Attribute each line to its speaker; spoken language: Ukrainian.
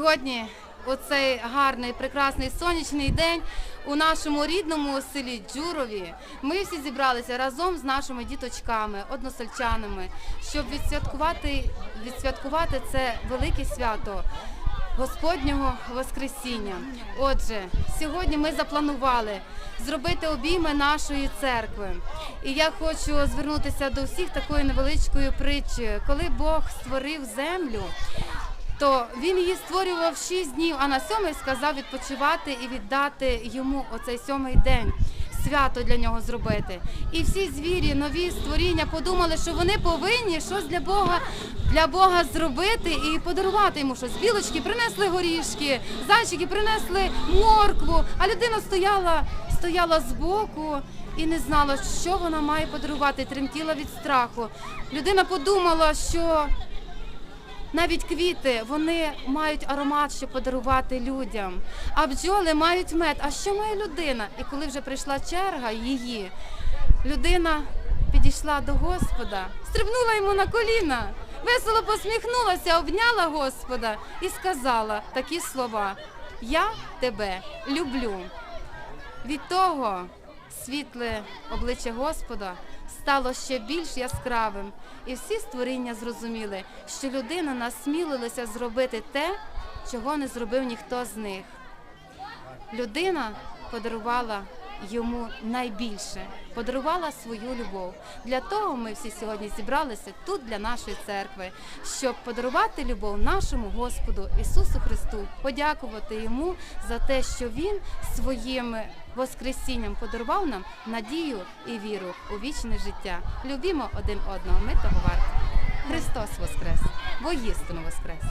Speaker 1: сьогодні, у цей гарний, прекрасний сонячний день, у нашому рідному селі Джурові, ми всі зібралися разом з нашими діточками, односельчанами, щоб відсвяткувати, відсвяткувати це велике свято. Господнього Воскресіння. Отже, сьогодні ми запланували зробити обійми нашої церкви. І я хочу звернутися до всіх такою невеличкою притчею. Коли Бог створив землю, то він її створював шість днів, а на сьомий сказав відпочивати і віддати йому оцей сьомий день. Свято для нього зробити. І всі звірі, нові створіння подумали, що вони повинні щось для Бога для Бога зробити і подарувати йому щось. Білочки принесли горішки, зайчики принесли моркву, а людина стояла, стояла збоку і не знала, що вона має подарувати, тремтіла від страху. Людина подумала, що навіть квіти вони мають аромат, щоб подарувати людям. А бджоли мають мед. А що має людина? І коли вже прийшла черга її, людина підійшла до Господа, стрибнула йому на коліна, весело посміхнулася, обняла Господа і сказала такі слова: Я тебе люблю. Від того світле обличчя Господа стало ще більш яскравим, і всі створіння зрозуміли, що людина насмілилася зробити те, чого не зробив ніхто з них. Людина подарувала йому найбільше, подарувала свою любов. Для того ми всі сьогодні зібралися тут для нашої церкви, щоб подарувати любов нашому Господу Ісусу Христу, подякувати йому за те, що Він своїм Воскресінням подарував нам надію і віру у вічне життя. Любімо один одного. Ми того варті. Христос Воскрес! Воістину Воскрес!